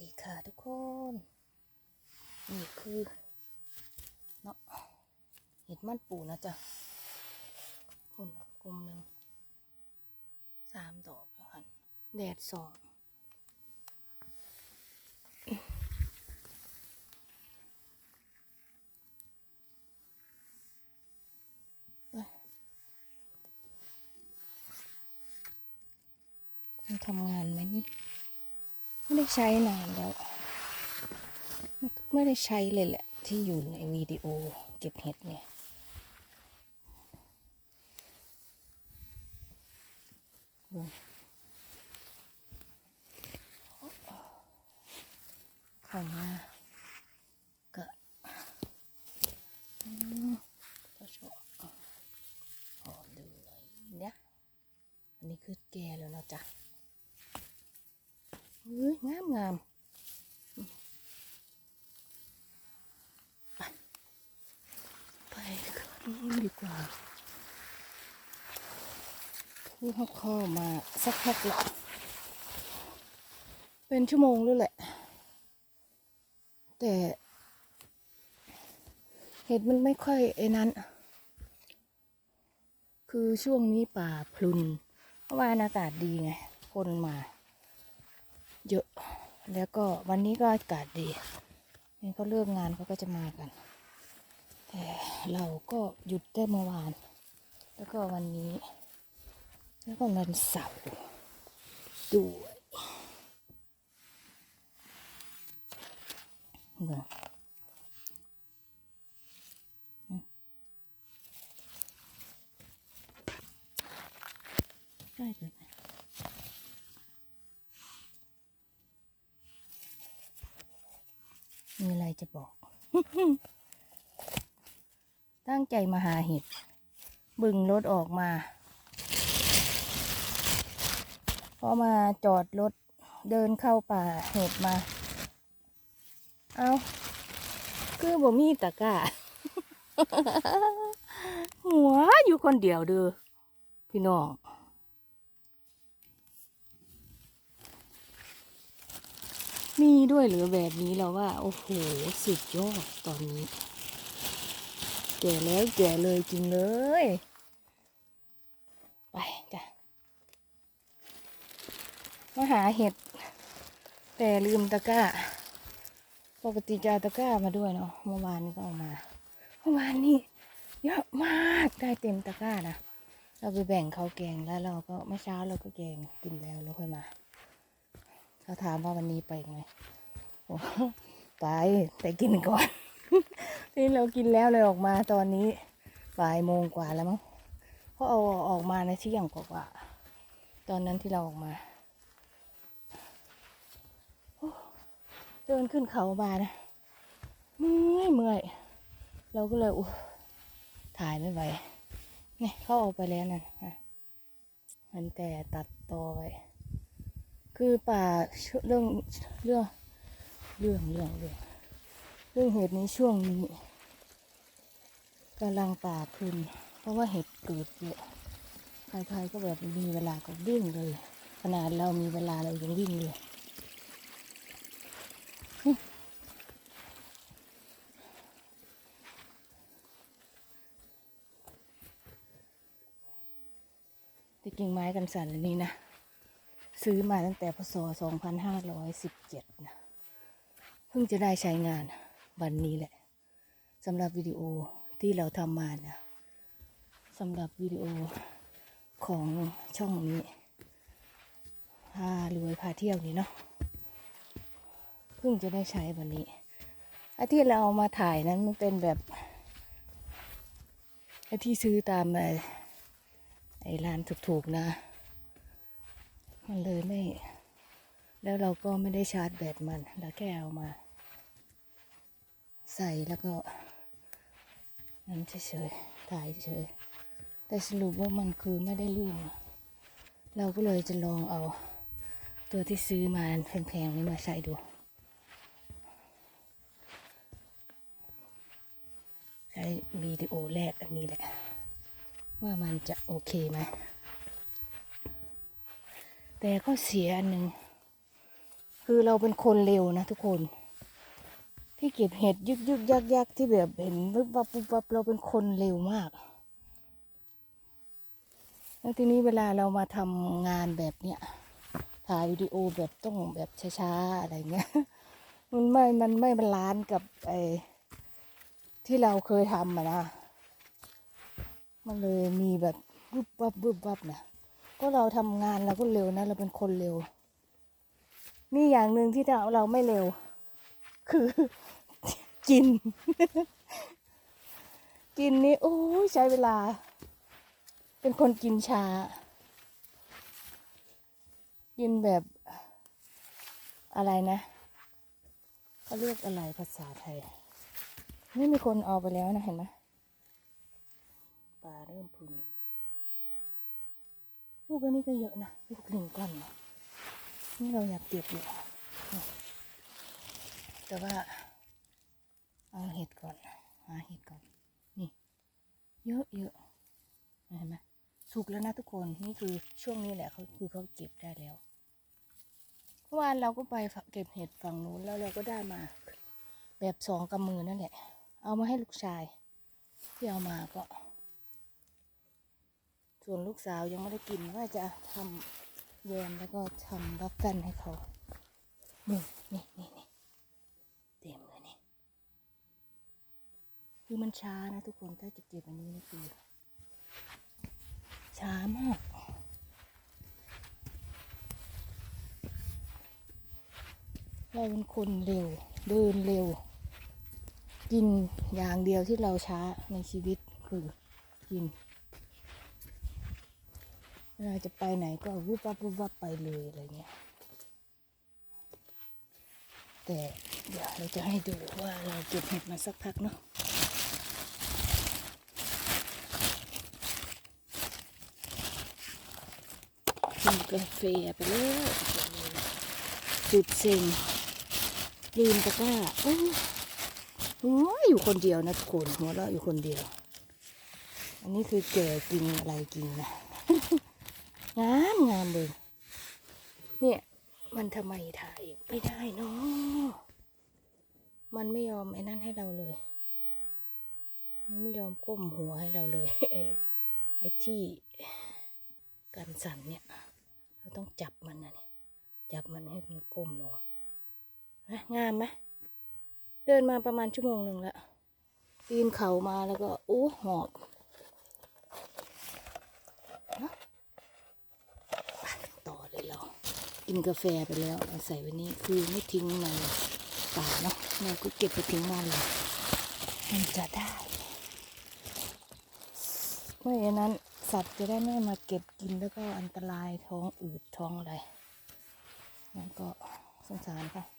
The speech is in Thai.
ดีค่ะทุกคน นี่คือเนาะเห็ดมันปูนะจ๊ะคุณกลมหนึ่งสามดอกแล้วค่ะแดดสองมันทำงานไหมนี่ ได้ใช้นานแล้ว ไม่ได้ใช้เลยแหละ ที่อยู่ในวิดีโอเก็บเห็ดเนี่ยเข้ามาก็อืมก็ชอบหอเลยเนี่ย อันนี้คือแก่แล้วเนาะจ๊ะ เฮ้ยงามงามไปไปขึ้นดีกว่าคือเขาเข้ามาสักพักละเป็นชั่วโมงแล้วยแหละ แต่เห็ดมันไม่ค่อยไอ้นั้น คือช่วงนี้ป่าพลุน เพราะว่าอากาศดีไง คนมา เยอะ แล้วก็วันนี้ก็อากาศดีนี่เขาเลิกงานเขาก็จะมากัน แต่เราก็หยุดได้เมื่อวาน แล้วก็วันนี้ แล้วก็วันเสาร์ด้วยเบิ่งอืมได้เลยนะ มีอะไรจะบอก ตั้งใจมาหาเห็ด บึงรถออกมา พอมาจอดรถเดินเข้าป่าเห็ดมา เอาคือบ่มีตะกร้าหัวอยู่คนเดียวเด้อพี่น้อง มีด้วยหรือแบบนี้เราว่า โอ้โห สุดยอดตอนนี้ แก่แล้วแก่เลยจริงเลย ไปจ้ะ มาหาเห็ด แต่ลืมตะกร้า ปกติจะเอาตะกร้ามาด้วยเนาะเมื่อวานนี้ก็เอามาเมื่อวานนี้เยอะมากได้เต็มตะกร้านะ เราไปแบ่งเขาวแกงแล้วเราก็เมื่อเช้าเราก็แกงกินแล้วเราค่อยมา เขาถามว่าวันนี้ไปไหมโอ้ไปแต่กินก่อนที่เรากินแล้วเลยออกมาตอนนี้บ่ายโมงกว่าแล้วมั้งเพราะเอาออกมาในเที่ยงกว่าตอนนั้นที่เราออกมาเดินขึ้นเขาบานะเมื่อยเมื่อยเราก็เลยอู้ถ่ายไม่ไหวเนี่ยเขาออกไปแล้วนะ่ะมันแต่ตัดต่อไว้ คือป่าเรื่องเรื่องเรื่องเรื่องเรื่องเรื่องเห็ดในช่วงนี้กำลังป่าพรุนเพราะว่าเห็ดเกิดเยอะใครๆก็แบบมีเวลาก็วิ่งเลย ขนาดเรามีเวลาเรายังวิ่งเลยกิ่งไม้กันสั่นอันนี้นะ ซื้อมาตั้งแต่พศ 2517 นะ เพิ่งจะได้ใช้งานวันนี้แหละสำหรับวิดีโอที่เราทำมานะสำหรับวิดีโอของช่องนี้พารวยพาเที่ยวนี่เนาะเพิ่งจะได้ใช้วันนี้ไอ้ที่เราเอามาถ่ายนั้นมันเป็นแบบไอ้ที่ซื้อตามไอ้ไอ้ร้านถูกๆนะ มันเลยไม่ แล้วเราก็ไม่ได้ชาร์จแบตมันเราแค่เอามา ใส่แล้วก็นั้นเฉยๆถ่ายเฉย แต่สรุปว่ามันคือไม่ได้ลื่อะเราก็เลยจะลองเอาตัวที่ซื้อมาแพงๆนี้มาใส่ดู ใช้วิดีโอแรกอันนี้แหละ ว่ามันจะโอเคไหม แต่ก็เสียอันหนึ่งคือเราเป็นคนเร็วนะทุกคน ที่เก็บเห็ดยึกยึกยักยักที่แบบเห็นปุ๊บปั๊บปุ๊บปั๊บเราเป็นคนเร็วมาก แล้วทีนี้เวลาเรามาทำงานแบบเนี้ยถ่ายวิดีโอแบบต้องแบบช้าๆอะไรเงี้ย มันไม่ มันไม่บาลานซ์กับไอ้ที่เราเคยทำอะนะ มันเลยมีแบบวุบวับวุบวับนะ ก็เราทำงานเราก็เร็วนะ เราเป็นคนเร็วนี่อย่างหนึ่งที่เราเราไม่เร็ว คือกิน กินนี่โอ้ยใช้เวลา เป็นคนกินชา กินแบบอะไรนะเขาเรียกอะไรภาษาไทย นี่มีคนเอาไปแล้วนะเห็นไหมปลาเริ่มพึ่ง ลูกอันนี้ก็เยอะนะลูกหนึ่งก้อนนะนี่เราอยากเก็บอยู่แต่ว่า เอาเห็ดก่อนหาเห็ดก่อน นี่ เยอะเยอะเห็นไหมสุกแล้วนะทุกคนนี่คือช่วงนี้แหละเขาคือเขาเก็บได้แล้วเมื่อวานเราก็ไปเก็บเห็ดฝั่งนู้นแล้วเราก็ได้มา แบบสองกำมือนั่นแหละ เอามาให้ลูกชายที่เอามาก็ ส่วนลูกสาวยังไม่ได้กินว่าจะทำแยมแล้วก็ทำบักกันให้เขานี่นี่นี่นี่เต็มเลยนี่คือมันช้านะทุกคนถ้าจะเก็บอันนี้นี่คือช้ามากเราเป็นคนเร็ว เดินเร็ว กินอย่างเดียวที่เราช้าในชีวิตคือกิน เวลาจะไปไหนก็วุบวับวุบวับไปเลยอะไรเงี้ย แต่เดี๋ยวเราจะให้ดูว่าเราเก็บเห็ดมาสักพักเนาะกินกาแฟไปแล้วจุดเซ็งลืมตะกร้าโอ้หัวอยู่คนเดียวนะทุกคนหัวเราะอยู่คนเดียว อันนี้คือแก่กินอะไรกินนะ งามงามเลยเนี่ยมันทำไมถ่ายไม่ได้เนาะมันไม่ยอมไอ้นั่นให้เราเลย มันไม่ยอมก้มหัวให้เราเลย ไอ้ไอ้ที่กันสั่นเนี่ย เราต้องจับมันนะเนี่ยจับมันให้มันก้มลงนะงามไหมเดินมาประมาณชั่วโมงหนึ่งแล้วปีนเขามาแล้วก็โอ้หอบนะไปต่อเลยเรา กินกาแฟไปแล้วใส่ไว้นี่คือไม่ทิ้งในป่าเนาะเราก็เก็บไปทิ้งบ้านเลยมันจะได้ไม่อย่างนั้นสัตว์จะได้ไม่มาเก็บกินแล้วก็อันตรายท้องอืดท้องอะไรนั่นก็สงสารค่ะ